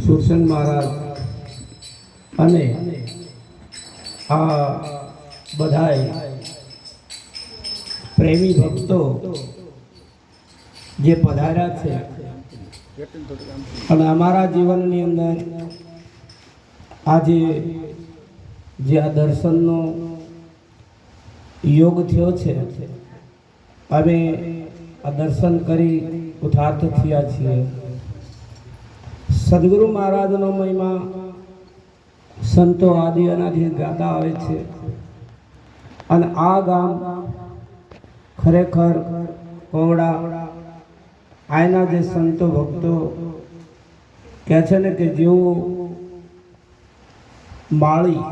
સુરસન મહારાજ અને આ બધાય પ્રેમી ભક્તો જે પધાર્યા છે. અને અમારા જીવનની અંદર આજે જે આ દર્શનનો યોગ થયો છે, અમે આ દર્શન કરી ઉથાર્થ થયા છીએ. સદગુરુ મહારાજનો મહિમા સંતો આદિ અનાથી ગાતા આવે છે. અને આ ગામ ખરેખર કોવડા આયના જે સંતો ભક્તો કહે છે ને કે જેવો માળી,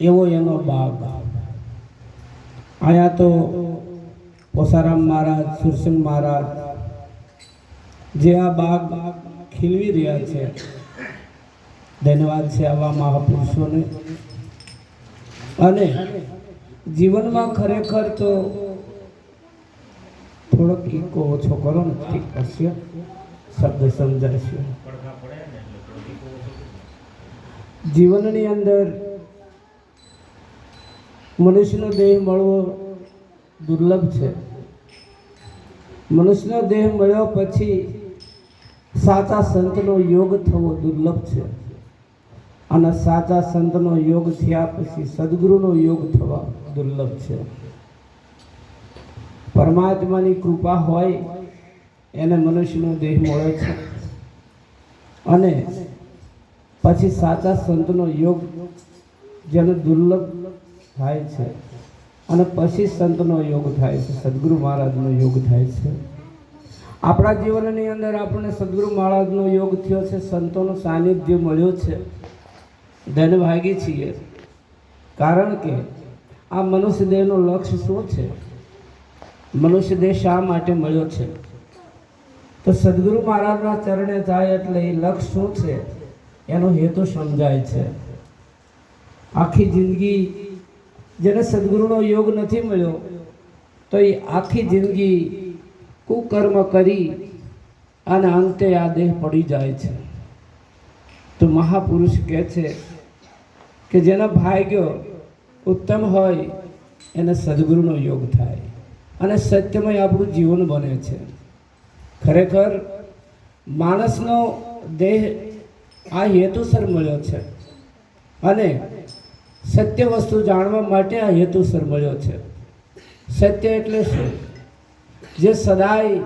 એવો એનો બાગ. અહીંયા તો પોસારામ મહારાજ, સુરસિંહ મહારાજ, જે આ બાગ ખીલવી રહ્યા છે. ધન્યવાદ છે આવા મહાપુરુષોને. અને જીવનમાં ખરેખર તો થોડોક ઈકો ઓછો કરો ને, ઠીક કરશે શબ્દ સમજાશે. જીવનની અંદર મનુષ્યનો દેહ મળવો દુર્લભ છે. મનુષ્યનો દેહ મળ્યો પછી સાચા સંતનો યોગ થવો દુર્લભ છે. અને સાચા સંતનો યોગ થયા પછી સદગુરુનો યોગ થવા દુર્લભ છે. પરમાત્માની કૃપા હોય એને મનુષ્યનો દેહ મળે છે. અને પછી સાચા સંતનો યોગ જેનો દુર્લભ થાય છે. અને પછી સંતનો યોગ થાય છે. સદગુરુ મહારાજનો યોગ થાય છે. આપણા જીવનની અંદર આપણને સદગુરુ મહારાજનો યોગ થયો છે, સંતોનું સાનિધ્ય મળ્યો છે. ધનભાગી છીએ. કારણ કે આ મનુષ્ય દેહનું લક્ષ્ય શું છે? મનુષ્ય દેહ શા માટે મળ્યો છે? તો સદગુરુ મહારાજના ચરણે જાય એટલે એ લક્ષ્ય શું છે? એનો હેતુ સમજાય છે. આખી જિંદગી જેને સદગુરુનો યોગ નથી મળ્યો, તો એ આખી જિંદગી કુકર્મ કરી અને અંતે આ દેહ પડી જાય છે. તો મહાપુરુષ કહે છે કે જેનો ભાગ્યો ઉત્તમ હોય, એને સદગુરુનો યોગ થાય. અને સત્યમય આપણું જીવન બને છે. ખરેખર માણસનો દેહ આ હેતુસર મળ્યો છે. અને સત્ય વસ્તુ જાણવા માટે આ હેતુસર મળ્યો છે. સત્ય એટલે શું? જે સદાય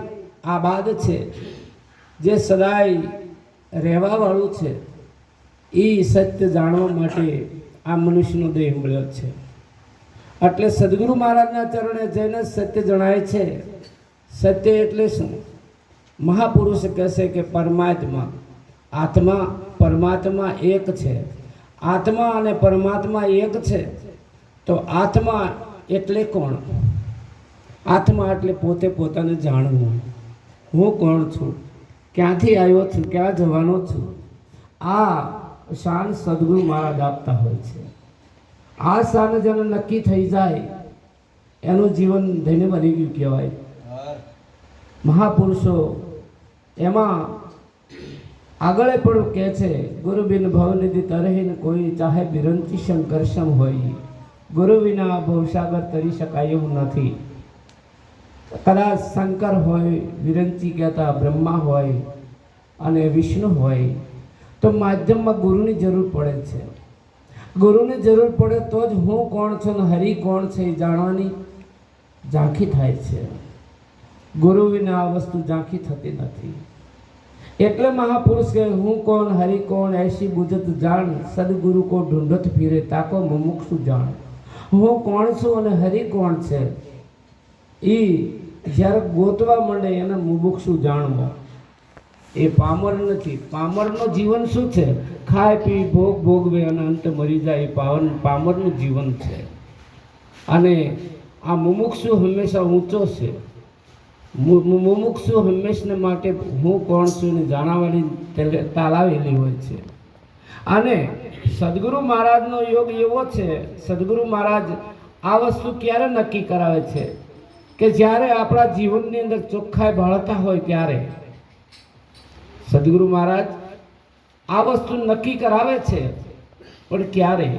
આબાદ છે, જે સદાય રહેવાવાળું છે એ સત્ય જાણવા માટે આ મનુષ્યનો દેહ મળ્યો છે. એટલે સદગુરુ મહારાજના ચરણે જઈને સત્ય જણાય છે. સત્ય એટલે શું? મહાપુરુષ કહેશે કે પરમાત્મા. આત્મા, પરમાત્મા એક છે. આત્મા અને પરમાત્મા એક છે. તો આત્મા એટલે કોણ? આત્મા એટલે પોતે પોતાને જાણવું હું કોણ છું? ક્યાંથી આવ્યો છું? ક્યાં જવાનો છું? આ શાન સદગુરુ મહારાજ આપતા હોય છે. આ શાન જેને નક્કી થઈ જાય, એનું જીવન ધન્ય બની ગયું કહેવાય. મહાપુરુષો એમાં આગળ પણ કહે છે, ગુરુ બિન ભવનિધિ તરહીન કોઈ ચાહે બિરંતી સંઘર્ષમ હોય. ગુરુ વિના ભવસાગર તરી શકાય એવું નથી. કદાચ શંકર હોય, વિરંચી કહેતા બ્રહ્મા હોય અને વિષ્ણુ હોય, તો માધ્યમમાં ગુરુની જરૂર પડે છે. ગુરુની જરૂર પડે તો જ હું કોણ છું ને હરિ કોણ છે એ જાણવાની ઝાંખી થાય છે. ગુરુ વિના આ વસ્તુ ઝાંખી થતી નથી. એટલે મહાપુરુષ કે હું કોણ, હરિ કોણ એસી બુજત જાણ, સદગુરુ કો ઢૂંઢત ફીરે, તાકો મુમુક્ષુ જાણ. હું કોણ છું અને હરિ કોણ છે? એ જ્યારે ગોતવા માંડે એને મુમુક્ષુ જાણવો. એ પામર નથી. પામરનું જીવન શું છે? ખાય, પી, ભોગ ભોગવે અને અંતે મરી જાય. એ પાવન, પામરનું જીવન છે. અને આ મુમુક્ષુ હંમેશા ઊંચો છે. મુમુક્ષુ હંમેશને માટે હું કોણ છું એને જાણવાની તાલાવેલી હોય છે. અને સદગુરુ મહારાજનો યોગ એવો છે, સદગુરુ મહારાજ આ વસ્તુ ક્યારે નક્કી કરાવે છે? કે જ્યારે આપણા જીવનની અંદર ચોખ્ખાઈ બાળતા હોય ત્યારે સદગુરુ મહારાજ આ વસ્તુ નક્કી કરાવે છે. પણ ક્યારે?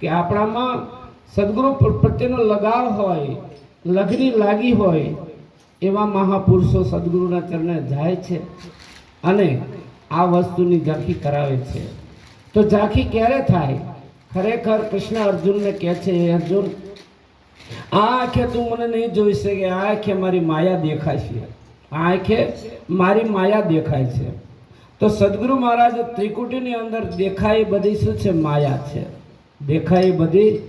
કે આપણામાં સદગુરુ પ્ર- પ્રત્યેનો લગાવ હોય, લગની લાગી હોય, એવા મહાપુરુષો સદગુરુના ચરણે જાય છે અને આ વસ્તુની ઝાંખી કરાવે છે. તો ઝાંખી ક્યારે થાય? ખરેખર કૃષ્ણ અર્જુનને કહે છે, "હે અર્જુન આંખે તું મને નહીં જોઈ શકે, આંખે મારી માયા દેખાય છે. આંખે મારી માયા દેખાય છે. તો સદગુરુ મહારાજ ત્રિકુટીની અંદર દેખાય બધી શું છે? માયા છે. દેખાય બધી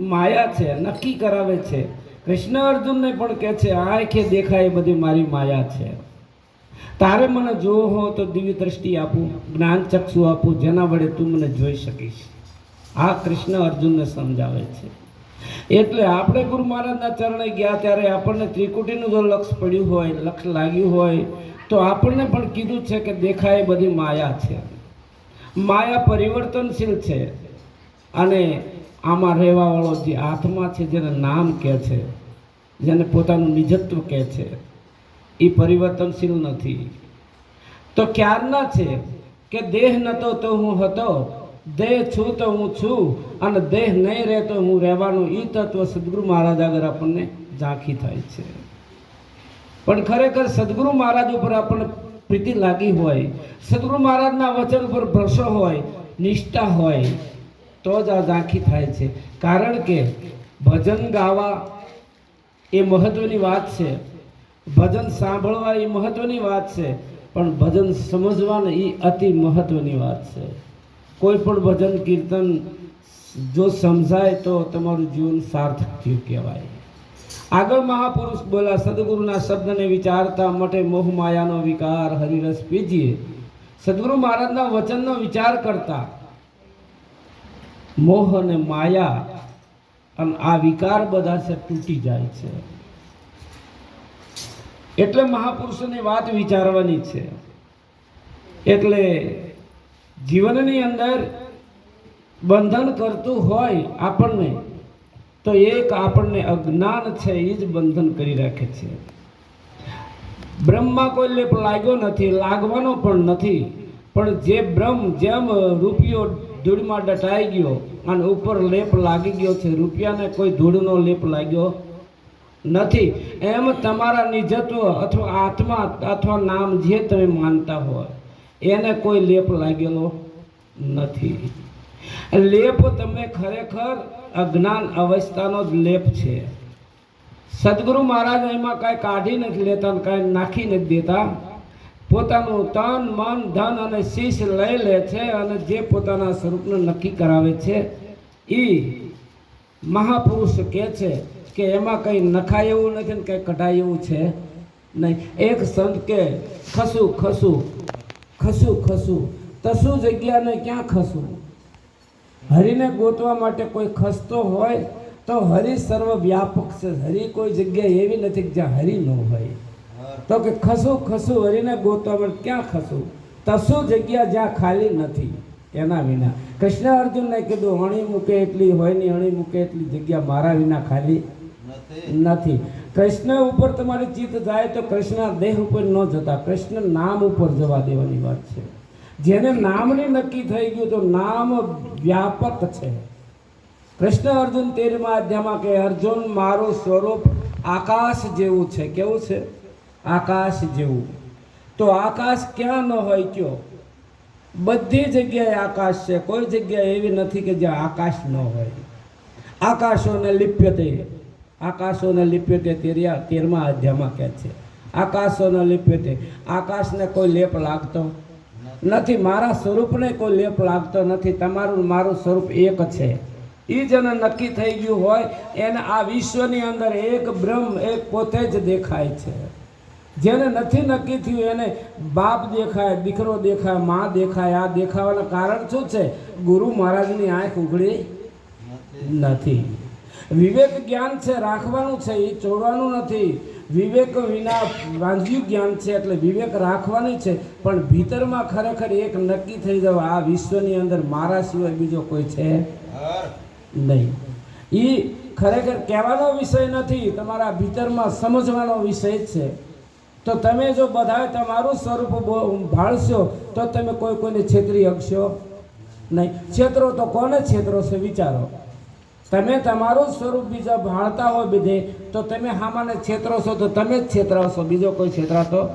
માયા છે, નક્કી કરાવે છે. કૃષ્ણ અર્જુનને પણ કહે છે, આંખે દેખાય બધી મારી માયા છે. તારે મને જોવો હો તો દિવ્ય દ્રષ્ટિ આપું, જ્ઞાન ચક્ષુ આપું, જેના વડે તું મને જોઈ શકીશ. આ કૃષ્ણ અર્જુનને સમજાવે છે. એટલે આપણે ગુરુ મહારાજના ચરણે ગયા ત્યારે આપણને ત્રિકુટીનું જો લક્ષ પડ્યું હોય, લક્ષ લાગ્યું હોય, તો આપણને પણ કીધું છે કે દેખાય બધી માયા છે. માયા પરિવર્તનશીલ છે અને આમાં રહેવાવાળો જે આત્મા છે, જેને નામ કહે છે, જેને પોતાનું નિજત્વ કહે છે, એ પરિવર્તનશીલ નથી. તો ક્યારના છે કે દેહ નતો તો હું હતો? દેહ છું તો હું છું અને દેહ નહીં રહે તો હું રહેવાનું. એ તત્વ સદગુરુ મહારાજ આગળ આપણને ઝાંખી થાય છે. પણ ખરેખર સદગુરુ મહારાજ ઉપર આપણને પ્રીતિ લાગી હોય, સદગુરુ મહારાજના વચન ઉપર ભરોસો હોય, નિષ્ઠા હોય, તો જ આ ઝાંખી થાય છે. કારણ કે ભજન ગાવા એ મહત્વની વાત છે. ભજન સાંભળવા એ મહત્વની વાત છે. પણ ભજન સમજવાનું એ અતિ મહત્વની વાત છે. કોઈ પણ ભજન, કીર્તન જો સમજાય તો તમારું જીવન સાર્થક થયું કહેવાય. આગળ મહાપુરુષ બોલા, સદગુરુના શબ્દને વિચારતા મટે મોહ માયાનો વિકાર, હરિરસ પીજીએ. સદગુરુ મહારાજના વચનનો વિચાર કરતા, મોહ અને માયા અને આ વિકાર બધા છે, તૂટી જાય છે. એટલે મહાપુરુષોની વાત વિચારવાની છે. એટલે જીવનની અંદર બંધન કરતું હોય આપણને, તો એક આપણને અજ્ઞાન છે, એ જ બંધન કરી રાખે છે. બ્રહ્મમાં કોઈ લેપ લાગ્યો નથી, લાગવાનો પણ નથી, પણ જે બ્રહ્મ જેમ રૂપિયો ધૂળમાં ડટાઈ ગયો અને ઉપર લેપ લાગી ગયો છે, રૂપિયાને કોઈ ધૂળનો લેપ લાગ્યો નથી. એમ તમારા નિજત્વ અથવા આત્મા અથવા નામ જે તમે માનતા હોય. એને કોઈ લેપ લાગેલો નથી. લેપ તમે ખરેખર અજ્ઞાન અવસ્થાનો જ લેપ છે. સદગુરુ મહારાજ એમાં કાંઈ કાઢી નથી લેતા ને કાંઈ નાખી નથી દેતા. પોતાનું તન, મન, ધન અને શીશ લઈ લે છે અને જે પોતાના સ્વરૂપને નક્કી કરાવે છે એ મહાપુરુષ કહે છે કે એમાં કંઈ નખાય એવું નથી ને કંઈ કઢાય એવું છે નહીં. એક સંત કે ખસું ખસું ખસું ખસું. તસું જગ્યાને ક્યાં ખસું? હરિને ગોતવા માટે કોઈ ખસતો હોય તો હરિ સર્વ વ્યાપક છે. હરિ કોઈ જગ્યા એવી નથી કે જ્યાં હરિ ન હોય. તો કે ખસું ખસું હરિને ગોતવા માટે ક્યાં ખસું? તસું જગ્યા જ્યાં ખાલી નથી એના વિના. કૃષ્ણ અર્જુનને કીધું હણી મૂકે એટલી હોયની હણી મૂકે એટલી જગ્યા મારા વિના ખાલી નથી. કૃષ્ણ ઉપર તમારી ચિત્ત જાય તો કૃષ્ણ દેહ ઉપર ન જતા. કૃષ્ણ નામ ઉપર જવા દેવાની વાત છે. જેને નામની નક્કી થઈ ગયું તો નામ વ્યાપક છે. કૃષ્ણ અર્જુન તેરમા અધ્યાયમાં કે, અર્જુન, મારું સ્વરૂપ આકાશ જેવું છે. કેવું છે? આકાશ જેવું. તો આકાશ ક્યાં ન હોય કયો? બધી જગ્યાએ આકાશ છે. કોઈ જગ્યા એવી નથી કે જ્યાં આકાશ ન હોય. આકાશોને લિપ્યતે આકાશોને લિપ્યતે તેરિયા તેરમા અધ્યાયમાં કહે છે, આકાશોને લિપ્યતે આકાશને કોઈ લેપ લાગતો નથી, મારા સ્વરૂપને કોઈ લેપ લાગતો નથી, તમારું મારું સ્વરૂપ એક છે. એ જેને નક્કી થઈ ગયું હોય, એને આ વિશ્વની અંદર એક બ્રહ્મ એક પોતે જ દેખાય છે. જેને નથી નક્કી થયું, એને બાપ દેખાય, દીકરો દેખાય, માં દેખાય, આ દેખાવાનું કારણ શું છે? ગુરુ મહારાજની આંખ ઉઘડી નથી. વિવેક જ્ઞાન છે રાખવાનું છે એ ચોરવાનું નથી. વિવેક વિના વાંધ્યું જ્ઞાન છે એટલે વિવેક રાખવાની છે પણ ભીતરમાં ખરેખર એક નક્કી થઈ જવા આ વિશ્વની અંદર મારા સિવાય બીજો કોઈ છે નહીં. એ ખરેખર કહેવાનો વિષય નથી તમારા ભીતરમાં સમજવાનો વિષય છે. તો તો તમે જો બધાએ તમારું સ્વરૂપ ભાળશો તો તમે કોઈ કોઈને છેતરી શકશો નહીં. છેતરો તો કોને છેતરો છે વિચારો. તમે તમારું સ્વરૂપ બીજા ભાણતા હોય બીજે તો તમે હામાને છેતરો તો તમે જ છેતરાવશો બીજો કોઈ છેતરાતો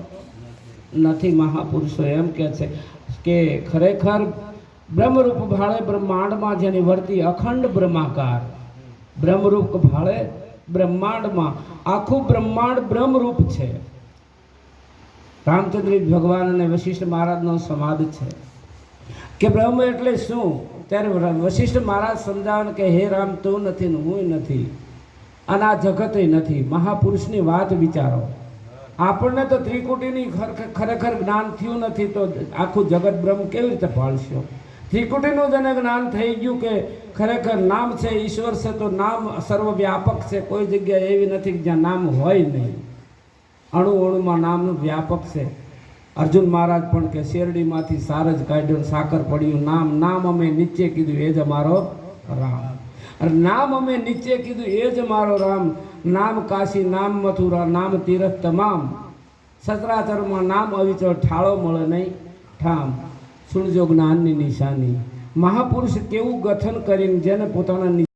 નથી મહાપુરુષો એમ કે છે કે ખરેખર બ્રહ્મરૂપ ભાળે બ્રહ્માંડમાં જેની વર્તી અખંડ બ્રહ્માકાર. બ્રહ્મરૂપ ભાળે બ્રહ્માંડમાં. આખું બ્રહ્માંડ બ્રહ્મરૂપ છે. રામચંદ્ર ભગવાન અને વશિષ્ઠ મહારાજનો સંવાદ છે. કે બ્રહ્મ એટલે શું? ત્યારે વશિષ્ઠ મહારાજ સમજાવે કે હે રામ, તું નથી ને હું નથી. અને આ જગતે નથી. મહાપુરુષની વાત વિચારો. આપણને તો ત્રિકુટીની ખર- ખરેખર જ્ઞાન થયું નથી તો આખું જગત બ્રહ્મ કેવી રીતે પાળશો ત્રિકુટીનું જેને જ્ઞાન થઈ ગયું કે ખરેખર નામ છે, ઈશ્વર છે, તો નામ સર્વવ્યાપક છે. કોઈ જગ્યા એવી નથી જ્યાં નામ હોય નહીં. અણુ અણુમાં નામનું વ્યાપક છે. અર્જુન મહારાજ પણ કે શેરડીમાંથી સાર જ કાઢ્યો સાકર પડ્યું. નામ નામ અમે નીચે કીધું, એ જ અમારો રામ. અને નામ અમે નીચે કીધું, એ જ મારો રામ. નામ કાશી, નામ મથુરા, નામ તીરથ તમામ. સચરાચરમાં નામ અવિચળ, ઠાળો મળે નહીં. ઠામ. સુણજો જ્ઞાનની નિશાની. મહાપુરુષ કેવું ગઠન કરીને જેને પોતાના